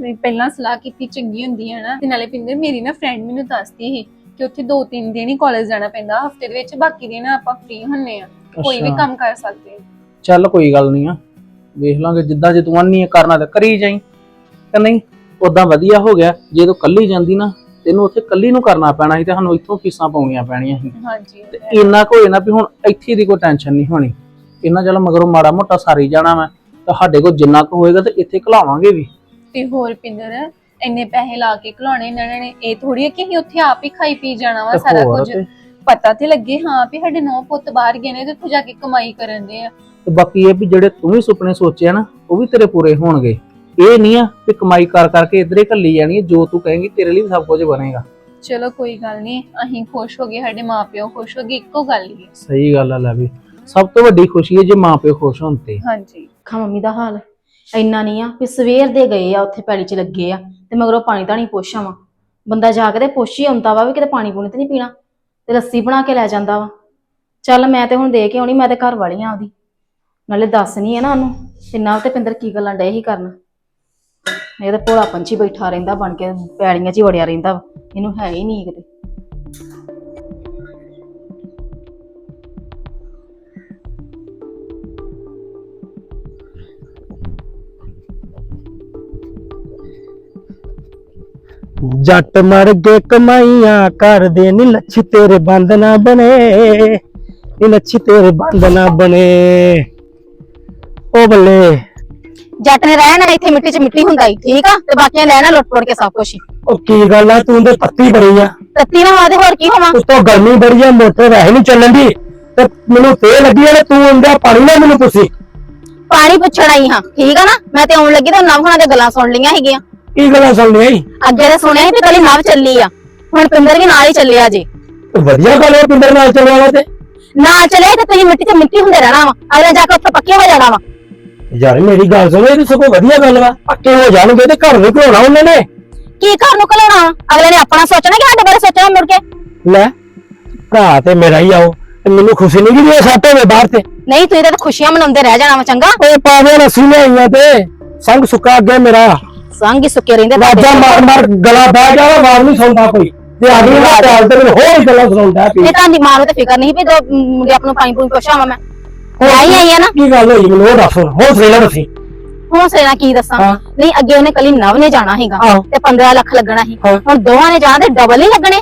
ਵੀ ਪਹਿਲਾਂ ਸਲਾਹ ਕੀਤੀ ਚੰਗੀ ਹੁੰਦੀ ਹੈ ਨਾ। ਤੇ ਨਾਲੇ ਪਿੰਦਰ ਮੇਰੀ ਨਾ ਫਰੈਂਡ ਮੈਨੂੰ ਦੱਸਦੀ ਸੀ ਕਿ ਉੱਥੇ ਦੋ ਤਿੰਨ ਦਿਨ ਹੀ ਕਾਲਜ ਜਾਣਾ ਪੈਂਦਾ। ਹਫ਼ਤੇ ਦੇ ਵਿੱਚ ਬਾਕੀ ਦਿਨ ਆਪਾਂ ਫ੍ਰੀ ਹੁੰਨੇ ਆ। ਕੋਈ ਵੀ ਅੱਛਾ। ਕੰਮ ਕਰ ਸਕਦੇ ਹਾਂ। ਚੱਲ ਕੋਈ ਗੱਲ ਨਹੀਂ ਆ। ਵੇਖ ਲਾਂਗੇ ਜਿੱਦਾਂ ਜੇ ਤੂੰ ਆਨੀ ਕਰਨਾ ਤਾਂ ਕਰੀ ਜਾਈ। ਕਿ ਨਹੀਂ? ਉਦਾਂ ਵਧੀਆ ਹੋ ਗਿਆ ਜੇ ਤੂੰ ਕੱਲੀ ਜਾਂਦੀ ਨਾ ਤੈਨੂੰ ਉੱਥੇ ਕੱਲੀ ਨੂੰ ਕਰਨਾ ਪੈਣਾ ਸੀ ਤੇ ਸਾਨੂੰ ਇੱਥੋਂ ਫੀਸਾਂ ਪਾਉਣੀਆਂ ਪੈਣੀਆਂ ਸੀ। ਹਾਂਜੀ। ਤੇ ਇੰਨਾ ਕੁ ਨਾ ਵੀ ਹੁਣ ਇੱਥੇ ਦੀ ਕੋਈ ਟੈਨਸ਼ਨ ਨਹੀਂ ਹੋਣੀ। ਇਹਨਾਂ ਚੱਲ ਮਗਰੋਂ ਮਾੜਾ ਮੋਟਾ ਸਾਰੀ ਜਾਣਾ ਮੈਂ ਤਾਂ ਸਾਡੇ ਕੋਲ ਜਿੰਨਾ ਕੁ ਹੋਏਗਾ ਤੇ ਇੱਥੇ ਘਲਾਵਾਂਗੇ ਵੀ। ਤੇ ਹੋਰ ਪਿੰਦਰ ਇੰਨੇ ਪੈਸੇ ਲਾ ਕੇ ਖਿਲਾਉਣੇ ਇਹਨਾਂ ਨੇ ਇਹ ਥੋੜੀ ਹੈ ਕਿ ਅਸੀਂ ਉੱਥੇ ਆਪ ਹੀ ਖਾਈ ਪੀ ਜਾਣਾ ਵਾ ਸਾਰਾ ਹੋਰ ਕੁਝ। ਤੇ- ਪਤਾ ਤੇ ਲੱਗੇ ਹਾਂ ਵੀ ਸਾਡੇ ਨੌ ਪੁੱਤ ਬਾਹਰ ਗਏ ਨੇ ਤੇ ਉੱਥੇ ਜਾ ਕੇ ਕਮਾਈ ਕਰਨ ਦੇ ਆ। ਤੇ ਬਾਕੀ ਇਹ ਵੀ ਜਿਹੜੇ ਤੂੰ ਵੀ ਸੁਪਨੇ ਸੋਚਿਆ ਨਾ ਉਹ ਵੀ ਤੇਰੇ ਪੂਰੇ ਹੋਣਗੇ। ਇਹ ਨਹੀਂ ਆ ਕਿ ਕਮਾਈ ਕਰ ਕਰਕੇ ਇਧਰੇ ਘੱਲੀ ਜਾਣੀ ਹੈ ਜੋ ਤੂੰ ਕਹੇਂਗੀ ਤੇਰੇ ਲਈ ਵੀ ਸਭ ਕੁਝ ਬਣੇਗਾ। ਚਲੋ ਕੋਈ ਗੱਲ ਨਹੀਂ ਅਸੀਂ ਖੁਸ਼ ਹੋ ਗਏ ਸਾਡੇ ਮਾਪਿਓ ਖੁਸ਼ ਹੋ ਗਏ ਇੱਕੋ ਗੱਲ ਹੀ ਹੈ। ਸਹੀ ਗੱਲ ਆ ਲੈ ਵੀ ਸਭ ਤੋਂ ਵੱਡੀ ਖੁਸ਼ੀ ਹੈ ਜੇ ਮਾਪੇ ਖੁਸ਼ ਹੋਣ ਤੇ। ਹਾਂਜੀ। ਖਾ ਮੰਮੀ ਦਾ ਹਾਲ ਇੰਨਾ ਨਹੀਂ ਆ ਵੀ ਸਵੇਰ ਦੇ ਗਏ ਆ ਉੱਥੇ ਪੈਲੀ 'ਚ ਲੱਗੇ ਆ ਤੇ ਮਗਰੋਂ ਪਾਣੀ ਤਾਂ ਨਹੀਂ ਪੁੱਛਾਂ ਵਾ ਬੰਦਾ ਜਾ ਕੇ ਤੇ ਪੁੱਛ ਹੀ ਆਉਂਦਾ ਵਾ ਵੀ ਕਿਤੇ ਪਾਣੀ ਪੂਣੀ ਤੇ ਨਹੀਂ ਪੀਣਾ ਤੇ ਲੱਸੀ ਬਣਾ ਕੇ ਲੈ ਜਾਂਦਾ ਵਾ। ਚੱਲ ਮੈਂ ਤੇ ਹੁਣ ਦੇ ਕੇ ਆਉਣੀ ਮੈਂ ਤੇ ਘਰ ਵਾਲੀ ਆ ਉਹਦੀ। ਨਾਲੇ ਦੱਸ ਨਹੀਂ ਹੈ ਨਾ ਉਹਨੂੰ ਤੇ ਨਾਲ ਤੇ ਪਿੰਦਰ ਕੀ ਗੱਲਾਂ ਡੇ ਹੀ ਕਰਨ। ਇਹ ਤਾਂ ਭੋਲਾ ਪੰਛੀ ਬੈਠਾ ਰਹਿੰਦਾ ਬਣ ਕੇ, ਪੈੜੀਆਂ 'ਚ ਹੀ ਵੜਿਆ ਰਹਿੰਦਾ ਵਾ। ਇਹਨੂੰ ਹੈ ਹੀ ਨਹੀਂ ਕਿਤੇ। ਜੱਟ ਮਰ ਗਏ, ਕਮਾਈਆਂ ਕਰਦੇ ਨੀ, ਲੱਛ ਤੇਰੇ ਬੰਦ ਨਾ ਬਣੇ। ਨੀ ਲੱਛੀ ਤੇਰੇ ਬੰਦ ਨਾ ਬਣੇ। ਉਹ ਬੱਲੇ। ਜੱਟ ਨੇ ਰਹਿਣਾ ਇੱਥੇ ਮਿੱਟੀ 'ਚ ਮਿੱਟੀ ਹੁੰਦਾ ਹੀ ਠੀਕ ਆ? ਤੇ ਬਾਕੀਆਂ ਲੈਣਾ ਲੁੱਟ ਪੁੱਟ ਕੇ ਸਭ ਕੁਝ ਉਹ ਕੀ ਗੱਲ ਆ ਤੂੰ ਤੇ ਪੱਤੀ ਬੜੀ ਆ। ਤੱਤੀ ਨਾ ਵਾਦੇ ਹੋਰ ਕੀ ਹੋਵਾਂ? ਉੱਤੋਂ ਗਰਮੀ ਬੜੀ ਆ ਮੋਟਰ ਵੈਸੇ ਨਹੀਂ ਚੱਲਣ ਦੀ। ਤੇ ਮੈਨੂੰ ਤੇ ਲੱਗੀ ਆ ਤੇ ਤੂੰ ਅੰਦਰ ਪਾਣੀ ਨਾ ਮੈਨੂੰ ਪੁੱਛੀ ਪਾਣੀ ਪੁੱਛਣ ਆਈ ਹਾਂ ਠੀਕ ਆ ਨਾ? ਮੈਂ ਤੇ ਆਉਣ ਲੱਗੀ ਤਾਂ ਨਵ ਹੁਣਾਂ ਦੀਆਂ ਗੱਲਾਂ ਸੁਣ ਲਈਆਂ ਹੈਗੀਆਂ ਕੀ ਗੱਲਾਂ ਸੁਣਨੀ ਆਈ ਅੱਗੇ ਤਾਂ ਸੁਣਿਆ ਸੀ ਵੀ ਕੱਲੀ ਨਵ ਚੱਲੀ ਆ ਹੁਣ ਪਿੰਦਰ ਵੀ ਨਾਲ ਹੀ ਚੱਲਿਆ ਜੇ। ਵਧੀਆ ਗੱਲ ਹੈ ਪਿੰਦਰ ਨਾਲ ਚੱਲਿਆ ਵਾ ਤੇ। ਨਾ ਚੱਲੇ ਤੇ ਤੁਸੀਂ ਮਿੱਟੀ 'ਚ ਮਿੱਟੀ ਹੁੰਦੇ ਰਹਿਣਾ ਵਾ ਅਗਲੇ ਜਾ ਕੇ ਉੱਥੇ ਪੱਕੇ ਹੋ ਜਾਣਾ ਵਾ। ਯਾਰ ਮੇਰੀ ਗੱਲ ਸੁਣੋ ਇਹ ਤਾਂ ਸਗੋਂ ਵਧੀਆ ਗੱਲ ਵਾ। ਪੱਕੇ ਹੋ ਜਾਣਗੇ ਤੇ ਘਰ ਨੂੰ ਘੋਣਾ ਉਹਨਾਂ ਨੇ। ਕੀ ਘਰ ਨੂੰ ਘਲਾਉਣਾ? ਵਾ? ਅਗਲੇ ਨੇ ਆਪਣਾ ਸੋਚਣਾ ਕਿ ਸਾਡੇ ਬਾਰੇ ਸੋਚਣਾ ਮੁੜ ਕੇ? ਲੈ ਭਰਾ ਤੇ ਮੇਰਾ ਹੀ ਆਓ ਤੇ ਮੈਨੂੰ ਖੁਸ਼ੀ ਨਹੀਂ ਕਿ ਇਹ ਸੱਟ ਹੋਵੇ ਬਾਹਰ ਤੇ। ਨਹੀਂ ਤੁਸੀਂ ਤਾਂ ਖੁਸ਼ੀਆਂ ਮਨਾਉਂਦੇ ਰਹਿ ਜਾਣਾ ਵਾ ਚੰਗਾ? ਓਏ ਪਾਵੇ ਲੱਸੀ ਲਿਆਈਆਂ ਤੇ। ਸੰਗ ਸੁੱਕਾ ਅੱਗੇ ਮੇਰਾ। ਸੰਗ ਹੀ ਸੁੱਕੇ ਰਹਿੰਦੇ ਤੁਹਾਡੇ। ਵਾਜਾ ਮਾਰ ਮਾਰ ਗਲਾ ਬਹਿ ਗਿਆ ਆਵਾਜ਼ ਨਹੀਂ ਸੁਣਦਾ ਕੋਈ। ਤੇ ਆਦਮੀ ਦਾ ਤੇ ਮੈਨੂੰ ਹੋਰ ਗੱਲਾਂ ਸੁਣਾਉਂਦਾ ਪਈ ਇਹ ਤਾਂ ਦੀ ਮਾਂ ਨੂੰ ਤੇ ਫਿਕਰ ਨਹੀਂ ਵੀ ਦੋ ਮੁੰਡੇ ਆਪ ਨੂੰ ਪਾਣੀ ਪੂਣੀ ਪੁੱਛਾਵਾਂ ਮੈਂ। ਆਈ ਆਈ ਆ ਨਾ? ਕੀ ਗੱਲ ਹੋਈ ਮੈਨੂੰ ਉਹ ਦੱਸ ਹੋਰ ਸਵੇਲਾ ਦੱਸੀ। ਹੌਸਲੇ ਨਾਲ ਕੀ ਦੱਸਾਂ? ਹਾਂ। ਨਹੀਂ ਅੱਗੇ ਉਹਨੇ ਕੱਲੀ ਨਵ ਨੇ ਜਾਣਾ ਹੈਗਾ ਆਹੋ। ਤੇ 15 ਲੱਖ ਲੱਗਣਾ ਸੀ। ਹਾਂ। ਹੁਣ ਦੋਵਾਂ ਨੇ ਜਾਣਾ ਤੇ ਡਬਲ ਨਹੀਂ ਲੱਗਣੇ।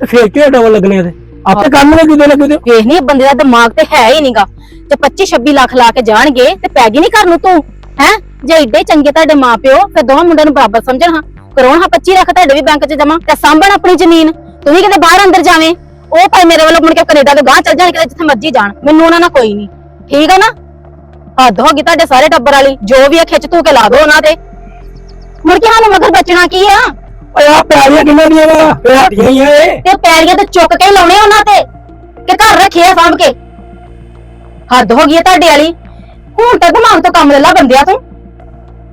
ਤੇ ਫੇਰ ਕਿਹੜੇ ਡਬਲ ਲੱਗਣੇ ਤੇ ਆਪੇ ਕੰਮ ਨੇ ਕਿਤੇ ਨਾ ਕਿਤੇ। ਵੇਖ ਨਹੀਂ ਬੰਦੇ ਦਾ ਦਿਮਾਗ ਤੇ ਹੈ ਹੀ ਨਹੀਂਗਾ ਤੇ 25 26 ਲੱਖ ਲਾ ਕੇ ਜਾਣਗੇ ਤੇ ਪੈ ਗਈ ਨਹੀਂ ਘਰ ਨੂੰ ਤੂੰ ਹੈ? ਜੇ ਏਡੇ ਚੰਗੇ ਤੁਹਾਡੇ ਮਾਪਿਓ ਫਿਰ ਦੋਵਾਂ ਮੁੰਡਿਆਂ ਨੂੰ ਬਰਾਬਰ ਸਮਝਣ ਹਾਂ। ਕਰੋਣ ਹਾਂ 25 ਲੱਖ ਤੁਹਾਡੇ ਵੀ ਬੈਂਕ 'ਚ ਜਮਾ ਤੇ ਸਾਂਭਣ ਆਪਣੀ ਜ਼ਮੀਨ। ਤੂੰ ਵੀ ਕਿਤੇ ਬਾਹਰ ਅੰਦਰ ਜਾਵੇਂ। ਉਹ ਭਾਈ ਮੇਰੇ ਵੱਲੋਂ ਮੁੜ ਕੇ ਕੈਨੇਡਾ ਦੇ ਗਾਂ ਚੱਲ ਜਾਣ ਕਿਤੇ ਜਿੱਥੇ ਮਰਜ਼ੀ ਜਾਣ। ਮੈਨੂੰ ਉਹਨਾਂ ਨਾਲ ਕੋਈ ਨਹੀਂ। ਠੀਕ ਆ ਨਾ? ਹੱਦ ਹੋ ਗਈ ਤੁਹਾਡੇ ਸਾਰੇ ਟੱਬਰ ਵਾਲੀ। ਜੋ ਵੀ ਆ ਖਿੱਚ ਤੂੰ ਕੇ ਲਾ ਦੋ ਉਹਨਾਂ ਤੇ ਮੁੜ ਕੇ ਸਾਨੂੰ ਮਗਰ ਬਚਣਾ ਕੀ ਆ? ਓਏ ਆ ਪਿਆਰੀਆਂ ਕਿੰਨਾਂ ਦੀਆਂ ਵਾ? ਹੱਡੀਆਂ ਹੀ ਆ ਇਹ। ਤੇ ਪੈਰੀਆਂ ਤੇ ਚੁੱਕ ਕੇ ਹੀ ਲਾਉਣੇ ਉਹਨਾਂ ਤੇ। ਕਿ ਘਰ ਰੱਖਿਆ ਸਾਂਭ ਕੇ। ਹੱਦ ਹੋ ਗਈ ਹੈ ਤੁਹਾਡੇ ਵਾਲੀ। ਹੁਣ ਤਾਂ ਦਿਮਾਗ ਤੋਂ ਕੰਮ ਲੈ ਲਾ ਬੰਦਿਆ ਤੂੰ।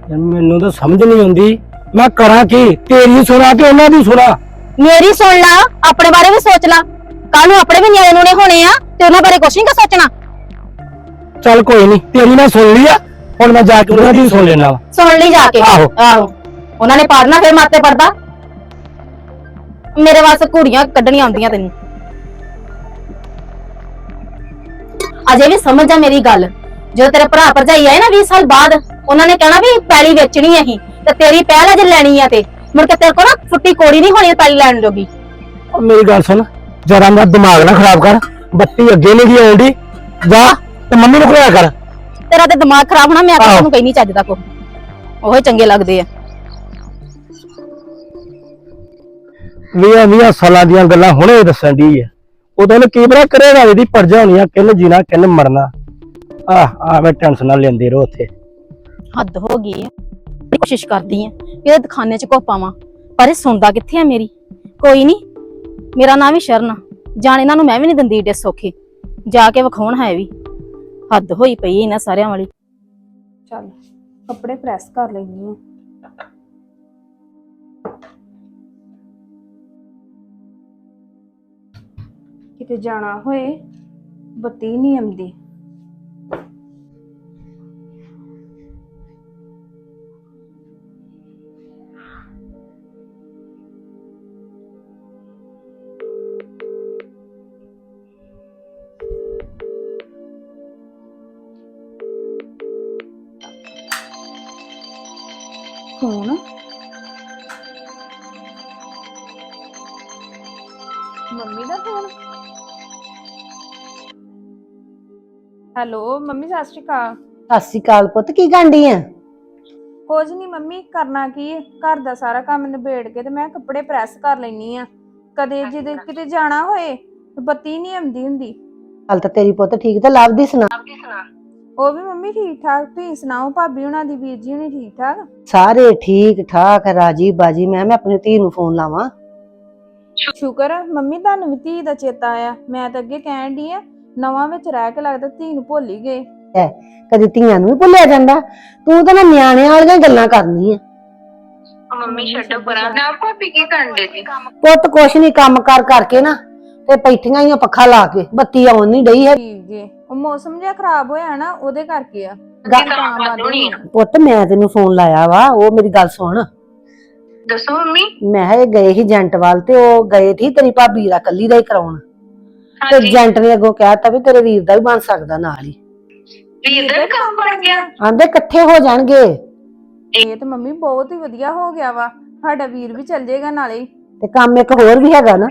ਯਾਰ ਮੈਨੂੰ ਤਾਂ ਸਮਝ ਨਹੀਂ ਆਉਂਦੀ। ਮੈਂ ਕਰਾਂ ਕੀ? ਤੇਰੀ ਸੁਣਾ ਕਿ ਉਹਨਾਂ ਦੀ ਸੁਣਾ। ਮੇਰੀ ਸੁਣ ਲਾ ਆਪਣੇ ਬਾਰੇ ਵੀ ਸੋਚ ਲਾ। ਕੱਲ ਨੂੰ ਆਪਣੇ ਵੀ ਨਿਆਣੇ ਨੂਣੇ ਹੋਣੇ ਆ ਤੇ ਉਹਨਾਂ ਬਾਰੇ ਕੁਛ ਨਹੀਂ ਕਾ ਸੋਚਣਾ। ਚੱਲ ਕੋਈ ਨਹੀਂ ਤੇਰੀ ਮੈਂ ਸੁਣ ਲਈ ਆ ਹੁਣ ਮੈਂ ਜਾ ਕੇ ਉਹਨਾਂ ਦੀ ਸੁਣ ਲੈਣਾ ਵਾ। ਸੁਣ ਲਈ ਜਾ ਕੇ। ਆਹੋ। ਆਹੋ। ਉਹਨਾਂ ਨੇ ਪੜਨਾ ਫਿਰ ਮਾਤੇ ਪੜਦਾ ਮੇਰੇ ਵਾਸਤੇ ਕੁੜੀਆਂ ਕੱਢਣੀਆਂ ਆਉਂਦੀਆਂ ਤੈਨੂੰ। ਅਜੇ ਵੀ ਸਮਝ ਜਾ ਮੇਰੀ ਗੱਲ। ਜਦੋਂ ਤੇਰੇ ਭਰਾ ਭਰਜਾਈ ਆਏ ਨਾ 20 ਸਾਲ ਬਾਅਦ ਉਹਨਾਂ ਨੇ ਕਹਿਣਾ ਵੀ ਪੈਲੀ ਵੇਚਣੀ ਹੈ ਹੀ ਤੇ ਤੇਰੀ ਪਹਿਲ ਅਜੇ ਲੈਣੀ ਆ ਤੇ। ਮੁੜ ਕੇ ਤੇਰੇ ਕੋਲ ਨਾ ਫੁੱਟੀ ਕੋੜੀ ਨਹੀਂ ਹੋਣੀ ਪੈਲੀ ਲੈਣ ਜੋਗੀ। ਉਹ ਮੇਰੀ ਗੱਲ ਸੁਣ ਜਰਾ ਮੇਰਾ ਦਿਮਾਗ ਨਾ ਖਰਾਬ ਕਰ ਬੱਤੀ ਅੱਗੇ ਨਹੀਂ ਗਈ ਆਉਂਦੀ ਜਾ ਤੇ ਮੰਮੀ ਨੂੰ ਖੜਿਆ ਕਰ। ਤੇਰਾ ਤੇ ਦਿਮਾਗ ਖਰਾਬ ਹੋਣਾ ਮੈਂ ਆਹੋ। ਤੈਨੂੰ ਕਹੀ ਨਹੀਂ ਚੱਜਦਾ ਕੋ ਉਹੇ ਚੰਗੇ ਲੱਗਦੇ ਆ। ਵੀਹਾਂ ਵੀਹਾਂ ਸਾਲਾਂ ਦੀਆਂ ਗੱਲਾਂ ਹੁਣੇ ਦੱਸਣ ਦੀ ਹੈ ਉਦੋਂ ਨੂੰ ਕੀ ਪਤਾ ਕਰੇਗਾ ਇਹਦੀ ਪਰਜਾ ਹੋਣੀ ਆ ਕਿੰਨ ਜੀਣਾ ਕਿੰਨ ਮਰਨਾ। ਆਹ ਆਵੇਂ ਟੈਨਸ਼ਨ ਨਾ ਲੈਂਦੇ ਰਹੋ ਉੱਥੇ। ਹੱਦ ਹੋ ਗਈ ਆ। ਕੋਸ਼ਿਸ਼ ਕਰਦੀ ਆ ਕਿ ਇਹਦੇ ਚ ਕੋ ਪਾਵਾਂ ਪਰ ਇਹ ਸੁਣਦਾ ਕਿੱਥੇ ਆ ਮੇਰੀ? ਕੋਈ ਨਹੀਂ ਮੇਰਾ ਨਾਮ ਵੀ ਸ਼ਰਨ ਆ। ਜਾਣ ਇਹਨਾਂ ਨੂੰ ਮੈਂ ਵੀ ਨਹੀਂ ਦਿੰਦੀ ਏਡੇ ਸੌਖੇ। ਜਾ ਕੇ ਵਿਖਾਉਣ ਹੈ ਵੀ। ਹੱਦ ਹੋਈ ਪਈ ਇਹਨਾਂ ਸਾਰਿਆਂ ਵਾਲੀ। ਚੱਲ, ਕੱਪੜੇ ਪ੍ਰੈਸ ਕਰ ਲੈਣੀ ਆ ਕਿਤੇ ਜਾਣਾ ਹੋਏ, ਬੱਤੀ ਨਹੀਂ ਆਉਂਦੀ। ਫੋਨ ਹੈਲੋ ਮੰਮੀ ਸਤਿ ਸ਼੍ਰੀ ਅਕਾਲ। ਸਤਿ ਸ਼੍ਰੀ ਅਕਾਲ ਪੁੱਤ ਕੀ ਗਾਂਢੀ ਆ? ਕੁਝ ਨਹੀਂ ਮੰਮੀ ਕਰਨਾ ਕੀ ਹੈ ਘਰ ਦਾ ਸਾਰਾ ਕੰਮ ਨਿਬੇੜ ਕੇ ਤੇ ਮੈਂ ਕੱਪੜੇ ਪ੍ਰੈਸ ਕਰ ਲੈਣੀ ਆ। ਕਦੇ ਜਦੋਂ ਕਿਤੇ ਜਾਣਾ ਹੋਏ ਤੇ ਬੱਤੀ ਨਹੀਂ ਆਉਂਦੀ ਹੁੰਦੀ। ਹਾਲ ਤਾਂ ਤੇਰੀ ਪੁੱਤ ਠੀਕ ਤੇ ਲੱਭਦੀ ਸੁਣਾ। ਉਹ ਵੀ ਮੰਮੀ ਠੀਕ ਠਾਕ ਤੁਸੀਂ ਸੁਣਾਓ ਭਾਬੀ ਹੁਣਾਂ ਦੀ ਵੀਰ ਜੀ ਹੁਣੀ ਠੀਕ ਠਾਕ ਸਾਰੇ ਠੀਕ ਠਾਕ ਰਾਜੀ ਬਾਜੀ ਮੈਂ ਮੈਂ ਆਪਣੀ ਧੀ ਨੂੰ ਫੋਨ ਲਾਵਾਂ। ਸ਼ੁਕਰ ਆ ਮੰਮੀ ਤੁਹਾਨੂੰ ਵੀ ਧੀ ਦਾ ਚੇਤਾ ਆਇਆ। ਮੈਂ ਤਾਂ ਅੱਗੇ ਕਹਿਣ ਦੀ ਆ ਨਵਾਂ ਵਿੱਚ ਰਹਿ ਕੇ ਲੱਗਦਾ ਧੀ ਨੂੰ ਭੁੱਲ ਹੀ ਗਏ। ਕਦੇ ਧੀਆਂ ਨੂੰ ਵੀ ਭੁੱਲਿਆ ਜਾਂਦਾ? ਤੂੰ ਤਾਂ ਨਾ ਨਿਆਣਿਆਂ ਵਾਲੀਆਂ ਗੱਲਾਂ ਕਰਨੀ ਆ ਮੰਮੀ ਛੱਡੋ ਪਰਾਂ। ਨਾ ਭਾਬੀ ਕੀ ਕਰਨ ਦੇ ਜੀ ਪੁੱਤ ਕੁਛ ਨਹੀਂ ਕੰਮ ਕਰ ਕਰਕੇ ਨਾ ਤੇ ਬੈਠੀਆਂ ਹੀ ਆ ਪੱਖਾ ਲਾ ਕੇ ਬੱਤੀ ਆਉਣ ਨਹੀਂ ਡਈ ਹੈ ਠੀਕ ਜੇ। ਉਹ ਮੌਸਮ ਜਿਹਾ ਖਰਾਬ ਹੋਇਆ ਨਾ ਉਹਦੇ ਕਰਕੇ ਤਾਂ ਆ। ਪੁੱਤ ਮੈਂ ਤੈਨੂੰ ਫੋਨ ਲਾਇਆ ਵਾ ਉਹ ਮੇਰੀ ਗੱਲ ਸੁਣ। ਦੱਸੋ ਮੰਮੀ। ਮੈਂ ਕਿਹਾ ਇਹ ਗਏ ਸੀ ਏਜੰਟ ਵੱਲ ਤੇ ਉਹ ਗਏ ਸੀ ਤੇਰੀ ਭਾਬੀ ਦਾ ਕੱਲੀ ਦਾ ਹੀ ਕਰਾਉਣ। ਤੇ ਹਾਂਜੀ। ਏਜੰਟ ਨੇ ਅੱਗੋਂ ਕਹਿਤਾ ਵੀ ਤੇਰੇ ਵੀਰ ਦਾ ਵੀ ਬਣ ਸਕਦਾ ਨਾਲ ਹੀ। ਵੀਰ ਦਾ ਵੀ ਕੰਮ ਬਣ ਗਿਆ। ਆਂਦੇ ਇਕੱਠੇ ਹੋ ਜਾਣਗੇ। ਇਹ ਤਾਂ ਮੰਮੀ ਬਹੁਤ ਹੀ ਵਧੀਆ ਹੋ ਗਿਆ ਵਾ। ਸਾਡਾ ਵੀਰ ਵੀ ਚੱਲ ਜਾਏਗਾ ਨਾਲੇ। ਤੇ ਕੰਮ ਇੱਕ ਹੋਰ ਵੀ ਹੈਗਾ ਨਾ।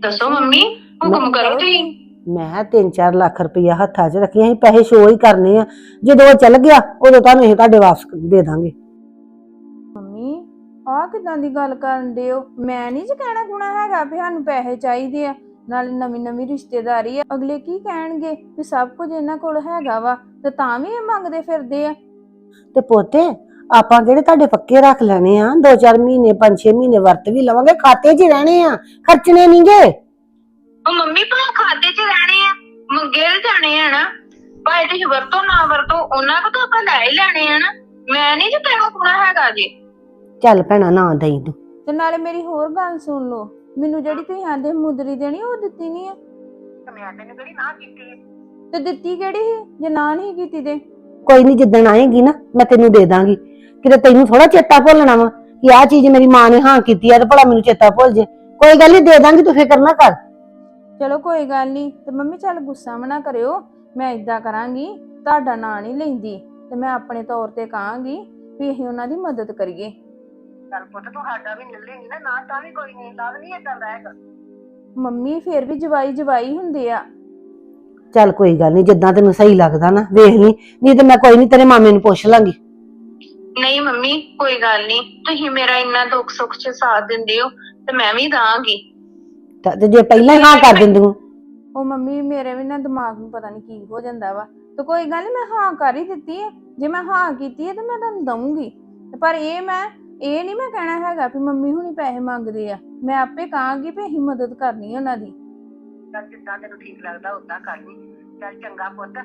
ਦੱਸੋ ਮੰਮੀ ਹੁਕਮ ਕਰੋ ਤੁਸੀਂ। ਮੈਂ 3-4 ਲੱਖ ਰੁਪਇਆ ਹੱਥਾਂ 'ਚ ਰੱਖੀਆਂ ਸੀ ਪੈਸੇ ਸ਼ੋਅ ਹੀ ਕਰਨੇ ਆ। ਜਦੋਂ ਉਹ ਚੱਲ ਗਿਆ ਉਦੋਂ ਤੁਹਾਨੂੰ ਇਹ ਤੁਹਾਡੇ ਵਾਪਸ ਦੇ ਦਾਂਗੇ। ਕਿਦਾਂ ਦੀ ਗੱਲ ਕਰਨ ਦੇ ਹੋ? ਮੈਂ ਨਹੀਂ ਜੀ ਕਹਿਣਾ ਗੁਣਾ ਹੈਗਾ ਵੀ ਸਾਨੂੰ ਪੈਸੇ ਚਾਹੀਦੇ ਆ। ਨਾਲ ਨਵੀਂ ਨਵੀਂ ਰਿਸ਼ਤੇਦਾਰੀ ਆ। ਅਗਲੇ ਕੀ ਕਹਿਣਗੇ ਵੀ ਸਭ ਕੁਝ ਇਹਨਾਂ ਕੋਲ ਹੈਗਾ ਵਾ ਤੇ ਤਾਂ ਵੀ ਇਹ ਮੰਗਦੇ ਫਿਰਦੇ ਆ। ਤੇ ਪੋਤੇ ਆਪਾਂ ਕਿਹੜੇ ਤੁਹਾਡੇ ਪੱਕੇ ਰੱਖ ਲੈਣੇ ਆ? 2-4 ਮਹੀਨੇ 5-6 ਮਹੀਨੇ ਵਰਤ ਵੀ ਲਵਾਂਗੇ ਖਾਤੇ 'ਚ ਹੀ ਰਹਿਣੇ ਆ। ਖਰਚਣੇ ਨਹੀਂਗੇ ਉਹ ਮੰਮੀ ਭਲਾ ਖਾਤੇ 'ਚ ਰਹਿਣੇ ਆ। ਮੰਗੇ ਤੇ ਜਾਣੇ ਆ ਨਾ। ਭਾਵੇਂ ਤੁਸੀਂ ਵਰਤੋ ਨਾ ਵਰਤੋ ਉਹਨਾਂ ਕੋਲ ਤਾਂ ਆਪਾਂ ਲੈ ਹੀ ਲੈਣੇ ਆ ਨਾ। ਮੈਂ ਨਹੀਂ ਜੇ ਕਹਿਣਾ ਕੁਣਾ ਹੈਗਾ ਜੀ। ਚੱਲ ਭੈਣਾ ਨਾ ਦਈ ਤੂੰ। ਤੇ ਨਾਲੇ ਮੇਰੀ ਹੋਰ ਗੱਲ ਸੁਣ ਲਓ ਮੈਨੂੰ ਜਿਹੜੀ ਤੁਸੀਂ ਆਂਦੇ ਮੁੰਦਰੀ ਦੇਣੀ ਉਹ ਦਿੱਤੀ ਨਹੀਂ ਆ। ਮੈਂ ਤੈਨੂੰ ਕਿਹੜੀ ਨਾ ਕੀਤੀ ਤੇ ਦਿੱਤੀ ਕਿਹੜੀ ਸੀ? ਜੇ ਨਾ ਨਹੀਂ ਕੀਤੀ ਤੇ? ਕੋਈ ਨਹੀਂ ਜਿੱਦਣ ਆਏਗੀ ਨਾ ਮੈਂ ਤੈਨੂੰ ਦੇ ਦਾਂਗੀ। ਕਿਤੇ ਤੈਨੂੰ ਥੋੜਾ ਚੇਤਾ ਭੁੱਲਣਾ ਵਾ ਕਿ ਆਹ ਚੀਜ਼ ਮੇਰੀ ਮਾਂ ਨੇ ਹਾਂ ਕੀਤੀ ਆ ਤੇ ਭਲਾ ਮੈਨੂੰ ਚੇਤਾ ਭੁੱਲ ਜੇ। ਕੋਈ ਗੱਲ ਨਹੀਂ ਦੇ ਦਾਂਗੀ ਤੂੰ ਫਿਕਰ ਨਾ ਕਰ। ਚਲੋ ਕੋਈ ਗੱਲ ਨਹੀਂ ਤੇ ਮੰਮੀ ਚੱਲ ਗੁੱਸਾ ਮਨਾ ਕਰਿਓ ਮੈਂ ਇਦਾਂ ਕਰਾਂਗੀ ਤੁਹਾਡਾ ਨਾਂ ਨਹੀਂ ਲੈਂਦੀ ਤੇ ਮੈਂ ਆਪਣੇ ਤੌਰ ਤੇ ਕਹਾਂਗੀ ਵੀ ਅਸੀਂ ਉਹਨਾਂ ਦੀ ਮਦਦ ਕਰੀਏ। ਚੱਲ ਪੁੱਤ ਤੂੰ ਸਾਡਾ ਵੀ ਨਿੱਲੇਂਗੀ ਨਾ ਨਾ ਤਾਂ ਵੀ ਕੋਈ ਨਹੀਂ ਲੱਗ ਨਹੀਂ ਏਦਾਂ ਦਾ ਹੈਗਾ ਮੰਮੀ ਫੇਰ ਵੀ ਜਵਾਈ ਜਵਾਈ ਹੁੰਦੇ ਆ। ਚੱਲ ਕੋਈ ਗੱਲ ਨਹੀਂ ਜਿੱਦਾਂ ਤੈਨੂੰ ਸਹੀ ਲੱਗਦਾ ਨਾ ਵੇਖ ਲਈ ਨਹੀਂ ਤੇ ਮੈਂ ਕੋਈ ਨਹੀਂ ਤੇਰੇ ਮਾਮੇ ਨੂੰ ਪੁੱਛ ਲਾਂਗੀ। ਨਹੀਂ ਮੰਮੀ ਕੋਈ ਗੱਲ ਨਹੀਂ ਤੁਸੀਂ ਮੇਰਾ ਇੰਨਾ ਦੁੱਖ ਸੁੱਖ 'ਚ ਸਾਥ ਦਿੰਦੇ ਹੋ ਤੇ ਮੈਂ ਵੀ ਦਾਂਗੀ। ਤਾਂ ਤੇ ਜੇ ਪਹਿਲਾਂ ਹੀ ਹਾਂ ਕਰ ਦਿੰਦੀ ਹੂੰ। ਉਹ ਮੰਮੀ ਮੇਰੇ ਵੀ ਨਾ ਦਿਮਾਗ ਨੂੰ ਪਤਾ ਨਹੀਂ ਕੀ ਹੋ ਜਾਂਦਾ ਵਾ। ਤੇ ਕੋਈ ਗੱਲ ਨਹੀਂ ਮੈਂ ਹਾਂ ਕਰ ਹੀ ਦਿੱਤੀ ਹੈ। ਜੇ ਮੈਂ ਹਾਂ ਕੀਤੀ ਹੈ ਤਾਂ ਮੈਂ ਤੁਹਾਨੂੰ ਦਊਂਗੀ। ਤੇ ਪਰ ਇਹ ਮੈਂ ਇਹ ਨਹੀਂ ਮੈਂ ਕਹਿਣਾ ਹੈਗਾ ਵੀ ਮੰਮੀ ਹੁਣੀ ਪੈਸੇ ਮੰਗਦੇ ਆ। ਮੈਂ ਆਪੇ ਕਹਾਂਗੀ ਵੀ ਅਸੀਂ ਮਦਦ ਕਰਨੀ ਹੈ ਉਹਨਾਂ ਦੀ। ਚੱਲ ਜਿੱਦਾਂ ਤੈਨੂੰ ਠੀਕ ਲੱਗਦਾ ਉਦਾਂ ਕਰ ਲਈ। ਚੱਲ ਚੰਗਾ ਪੁੱਤ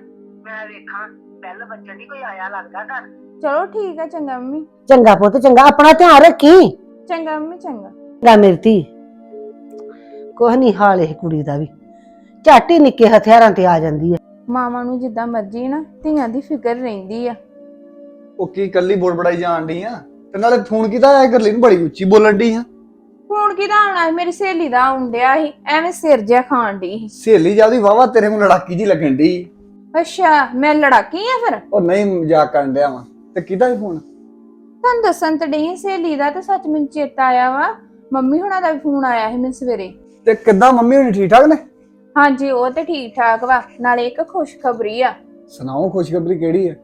ਮੈਂ ਵੇਖਾਂ। ਪਹਿਲ ਬੱਚੇ ਦੀ ਕੋਈ ਆਇਆ ਲੱਗਦਾ ਘਰ? ਚਲੋ ਠੀਕ ਹੈ ਚੰਗਾ ਮੰਮੀ। ਚੰਗਾ ਪੁੱਤ ਚੰਗਾ। ਆਪਣਾ ਧਿਆਨ ਰੱਖੀ। ਚੰਗਾ ਮੰਮੀ ਚੰਗਾ। ਗਾ ਮੇਰੀ ਧੀ ਕੁਛ ਨਹੀਂ ਹਾਲ ਇਹ ਕੁੜੀ ਦਾ ਵੀ। ਝੱਟ ਹੀ ਨਿੱਕੇ ਹਥਿਆਰਾਂ ਤੇ ਆ ਜਾਂਦੀ ਹੈ ਮਾਵਾਂ ਨੂੰ ਜਿੱਦਾਂ ਮਰਜ਼ੀ ਨਾ ਧੀਆਂ ਦੀ ਫਿਕਰ ਰਹਿੰਦੀ ਆ। ਉਹ ਕੀ ਕੱਲੀ ਬੋਲ ਬੜਾਈ ਜਾਣ ਡਈ ਆ? ਤੇ ਨਾਲੇ ਫੋਨ ਕੀਤਾ ਆਇਆ ਕਰ ਨੂੰ ਬੜੀ ਉੱਚੀ ਬੋਲਣ ਡਈ ਆ। ਹੁਣ ਕਿਹਦਾ ਆਉਣਾ ਸੀ? ਮੇਰੀ ਸਹੇਲੀ ਦਾ ਆਉਂਦਿਆ ਸੀ। ਐਵੇਂ ਸਿਰ ਜਿਹਾ ਖਾਣ ਡਈ ਸੀ। ਸਹੇਲੀ ਜਾਦੀ ਵਾਵਾ ਤੇਰੇ ਨੂੰ ਲੜਾਕੀ ਜੀ ਲੱਗਣ ਡਈ। ਅੱਛਾ ਮੈਂ ਲੜਾਕੀ ਆ ਫਿਰ? ਉਹ ਨਹੀਂ ਮਜ਼ਾਕ ਕਰਨ ਡਿਆ ਵਾ। ਤੇ ਕਿਹਦਾ ਹੀ ਫੋਨ? ਤੁਹਾਨੂੰ ਦੱਸਣ ਤੇ ਡਈ ਸੀ ਸਹੇਲੀ ਦਾ ਤੇ ਸੱਚ ਮੈਨੂੰ ਚੇਤਾ ਆਇਆ ਵਾ। ਮੰਮੀ ਹੁਣਾਂ ਦਾ ਵੀ ਫੋਨ ਆਇਆ ਸੀ ਮੈਨੂੰ ਸਵੇਰੇ। ਤੇ ਕਿੱਦਾਂ ਮੰਮੀ ਹੋਣੀ ਠੀਕ ਠਾਕ ਨੇ? ਹਾਂਜੀ ਉਹ ਤੇ ਠੀਕ ਠਾਕ ਵਾ। ਨਾਲੇ ਇੱਕ ਖੁਸ਼ਖਬਰੀ ਆ। ਸੁਣਾਓ ਖੁਸ਼ਖਬਰੀ ਕਿਹੜੀ ਹੈ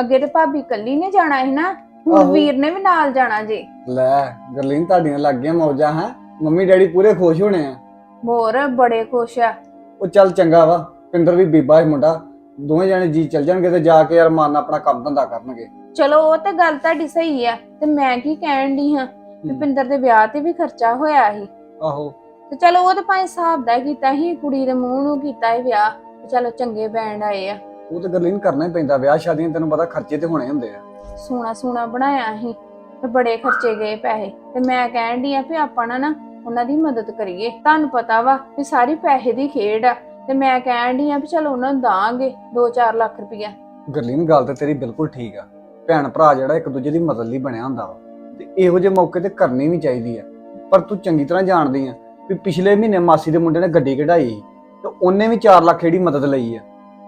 ਅੱਗੇ ਤੇ ਭਾਬੀ ਕੱਲੀ ਨੇ ਜਾਣਾ ਸੀ ਨਾ। ਹੁਣ ਆਹੋ। ਵੀਰ ਨੇ ਵੀ ਨਾਲ ਜਾਣਾ ਜੇ। ਲੈ ਗਰਲੀਨ ਤੁਹਾਡੀਆਂ ਲੱਗ ਗਈਆਂ ਮੌਜਾਂ ਹੈ? ਮੰਮੀ ਡੈਡੀ ਪੂਰੇ ਖੁਸ਼ ਹੋਣੇ ਆ। ਹੋਰ ਬੜੇ ਖੁਸ਼ ਆ। ਉਹ ਚੱਲ ਚੰਗਾ ਵਾ ਪਿੰਦਰ ਵੀ ਬੀਬਾ ਹੈ ਮੁੰਡਾ। ਦੋਵੇਂ ਜਣੇ ਜੀ ਚੱਲ ਜਾਣਗੇ ਤੇ ਜਾ ਕੇ ਯਾਰ ਮਾਨ ਆਪਣਾ ਕੰਮ ਧੰਦਾ ਕਰਨਗੇ। ਚਲੋ ਉਹ ਤੇ ਗੱਲ ਤੁਹਾਡੀ ਸਹੀ ਆ। ਤੇ ਮੈਂ ਕੀ ਕਹਿਣ ਦੀ ਹਾਂ ਵੀ ਪਿੰਦਰ ਦੇ ਵਿਆਹ ਤੇ ਵੀ ਖਰਚਾ ਹੋਇਆ ਸੀ। ਆਹੋ। ਤੇ ਚਲੋ ਉਹ ਤੇ ਭਾਵੇਂ ਹਿਸਾਬ ਦਾ ਹੀ ਕੀਤਾ ਸੀ ਕੁੜੀ ਦੇ ਮੂੰਹ ਨੂੰ ਕੀਤਾ ਸੀ ਵਿਆਹ। ਤੇ ਚਲੋ ਚੰਗੇ ਬੈਂਡ ਆਏ ਆ। ਉਹ ਤੇ ਗਰਲੀਨ ਕਰਨਾ ਹੀ ਪੈਂਦਾ ਵਿਆਹ ਸ਼ਾਦੀਆਂ ਤੈਨੂੰ ਪਤਾ ਖਰਚੇ ਤੇ ਹੋਣੇ ਹੁੰਦੇ ਆ। ਸੋਨਾ ਸੋਨਾ ਬਣਾਇਆ ਸੀ ਤੇ ਬੜੇ ਖਰਚੇ ਗਏ ਪੈਸੇ। ਤੇ ਮੈਂ ਕਹਿਣ ਦੀ ਆ ਵੀ ਆਪਾਂ ਨਾ ਨਾ ਉਹਨਾਂ ਦੀ ਮਦਦ ਕਰੀਏ। ਤੁਹਾਨੂੰ ਪਤਾ ਵਾ ਵੀ ਸਾਰੀ ਪੈਸੇ ਦੀ ਖੇਡ ਆ। ਤੇ ਮੈਂ ਕਹਿਣ ਦੀ ਆ ਵੀ ਚਲੋ ਉਹਨਾਂ ਨੂੰ ਦਾਂਗੇ 2-4 ਲੱਖ ਰੁਪਇਆ ਗਰਲੀਨ, ਗੱਲ ਤੇ ਤੇਰੀ ਬਿਲਕੁਲ ਠੀਕ ਆ। ਭੈਣ ਭਰਾ ਜਿਹੜਾ ਇੱਕ ਦੂਜੇ ਦੀ ਮਦਦ ਲਈ ਬਣਿਆ ਹੁੰਦਾ ਵਾ। ਤੇ ਇਹੋ ਜਿਹੇ ਮੌਕੇ ਤੇ ਕਰਨੀ ਵੀ ਚਾਹੀਦੀ ਆ। ਪਰ ਤੂੰ ਚੰਗੀ ਤਰ੍ਹਾਂ ਜਾਣਦੀ ਆ ਵੀ ਪਿਛਲੇ ਮਹੀਨੇ ਮਾਸੀ ਦੇ ਮੁੰਡੇ ਨੇ ਗੱਡੀ ਕਢਾਈ ਸੀ ਤੇ ਉਹਨੇ ਵੀ 4 ਲੱਖ ਜਿਹੜੀ ਮਦਦ ਲਈ ਆ।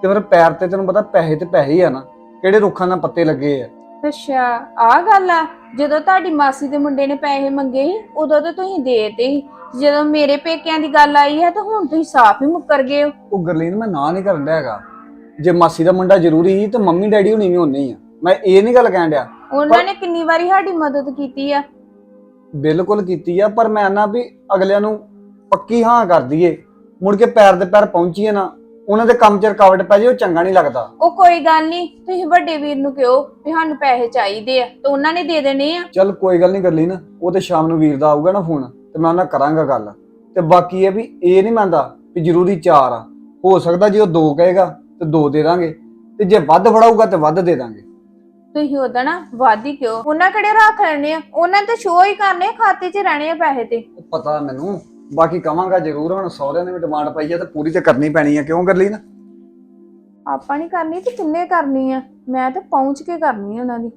ਤੇ ਫਿਰ ਪੈਰ ਤੇ ਤੈਨੂੰ ਪਤਾ ਪੈਸੇ ਤੇ ਪੈਸੇ ਹੀ ਆ ਨਾ। ਕਿਹੜੇ ਰੁੱਖਾਂ ਨਾਲ ਪੱਤੇ ਲੱਗੇ ਆ। ਅੱਛਾ ਆ ਗੱਲ ਆ ਜਦੋਂ ਤੁਹਾਡੀ ਮਾਸੀ ਦੇ ਮੁੰਡੇ ਨੇ ਪੈਸੇ ਮੰਗੇ ਸੀ ਉਦੋਂ ਤਾਂ ਤੁਸੀਂ ਦੇਤੇ ਸੀ। ਜਦੋਂ ਮੇਰੇ ਪੇਕਿਆਂ ਦੀ ਗੱਲ ਆਈ ਹੈ ਤਾਂ ਹੁਣ ਤੁਸੀਂ ਸਾਫ਼ ਹੀ ਮੁੱਕਰ ਗਏ ਹੋ। ਉਹ ਗਰਲੀਨ ਮੈਂ ਨਾ ਨਹੀਂ ਕਰਨ ਡਿਆ ਹੈਗਾ। ਜੇ ਮਾਸੀ ਦਾ ਮੁੰਡਾ ਜ਼ਰੂਰੀ ਸੀ ਤੇ ਮੰਮੀ ਡੈਡੀ ਹੁਣੀ ਵੀ ਹੁੰਨੇ ਹੀ ਆ। ਮੈਂ ਇਹ ਨਹੀਂ ਗੱਲ ਕਹਿਣ ਡਿਆ। ਉਹਨਾਂ ਨੇ ਕਿੰਨੀ ਵਾਰੀ ਸਾਡੀ ਮਦਦ ਕੀਤੀ ਆ? ਬਿਲਕੁਲ ਕੀਤੀ ਆ ਪਰ ਮੈਂ ਨਾ ਵੀ ਅਗਲਿਆਂ ਨੂੰ ਪੱਕੀ ਹਾਂ ਕਰ ਦਈਏ। ਮੁੜ ਕੇ ਪੈਰ ਦੇ ਪੈਰ ਪਹੁੰਚੀਏ ਨਾ ਉਹਨਾਂ ਦੇ ਕੰਮ 'ਚ ਰੁਕਾਵਟ ਪੈ ਜੇ ਉਹ ਚੰਗਾ ਨਹੀਂ ਲੱਗਦਾ। ਉਹ ਕੋਈ ਗੱਲ ਨਹੀਂ ਤੁਸੀਂ ਵੱਡੇ ਵੀਰ ਨੂੰ ਕਿਹੋ ਵੀ ਸਾਨੂੰ ਪੈਸੇ ਚਾਹੀਦੇ ਆ ਤੇ ਉਹਨਾਂ ਨੇ ਦੇ ਦੇਣੇ ਆ। ਚੱਲ ਕੋਈ ਗੱਲ ਨਹੀਂ ਕਰ ਲਈ ਨਾ ਉਹ ਤੇ ਸ਼ਾਮ ਨੂੰ ਵੀਰ ਦਾ ਆਊਗਾ ਨਾ ਫੋਨ ਤੇ ਮੈਂ ਉਹਨਾਂ ਨਾਲ ਕਰਾਂਗਾ ਗੱਲ। ਤੇ ਬਾਕੀ ਇਹ ਵੀ ਇਹ ਨਹੀਂ ਮੰਨਦਾ ਵੀ ਜ਼ਰੂਰੀ ਚਾਰ ਆ। ਹੋ ਸਕਦਾ ਜੇ ਉਹ ਦੋ ਕਹੇਗਾ ਤੇ ਦੋ ਦੇ ਦਾਂਗੇ। ਤੇ ਜੇ ਵੱਧ ਫੜਾਊਗਾ ਤੇ ਵੱਧ ਦੇ ਦਾਂਗੇ। ਤੁਸੀਂ ਉਹਦਾ ਨਾ ਵਾਦੀ ਕਿਉਂ ਉਹਨਾਂ ਕਿਹੜੇ ਰੱਖ ਲੈਣੇ ਆ? ਉਹਨਾਂ ਤੇ ਸ਼ੋਅ ਹੀ ਕਰਨੇ ਆ, ਖਾਤੇ 'ਚ ਰਹਿਣੇ ਆ ਪੈਸੇ ਤੇ। ਉਹ ਪਤਾ ਮੈਨੂੰ ਬਾਕੀ ਕਵਾਂਗਾ ਜ਼ਰੂਰ ਹੁਣ ਸਹੁਰਿਆਂ ਨੇ ਵੀ ਡਿਮਾਂਡ ਪਾਈ ਹੈ ਤੇ ਪੂਰੀ ਤੇ ਕਰਨੀ ਪੈਣੀ ਹੈ ਕਿਉਂ ਕਰ ਲਈ ਨਾ ਆਪਾਂ ਨਹੀਂ ਕਰਨੀ ਤੇ ਕਿੰਨੇ ਕਰਨੀ ਆ? ਮੈਂ ਤੇ ਪਹੁੰਚ ਕੇ ਕਰਨੀ ਆ ਉਹਨਾਂ ਦੀ।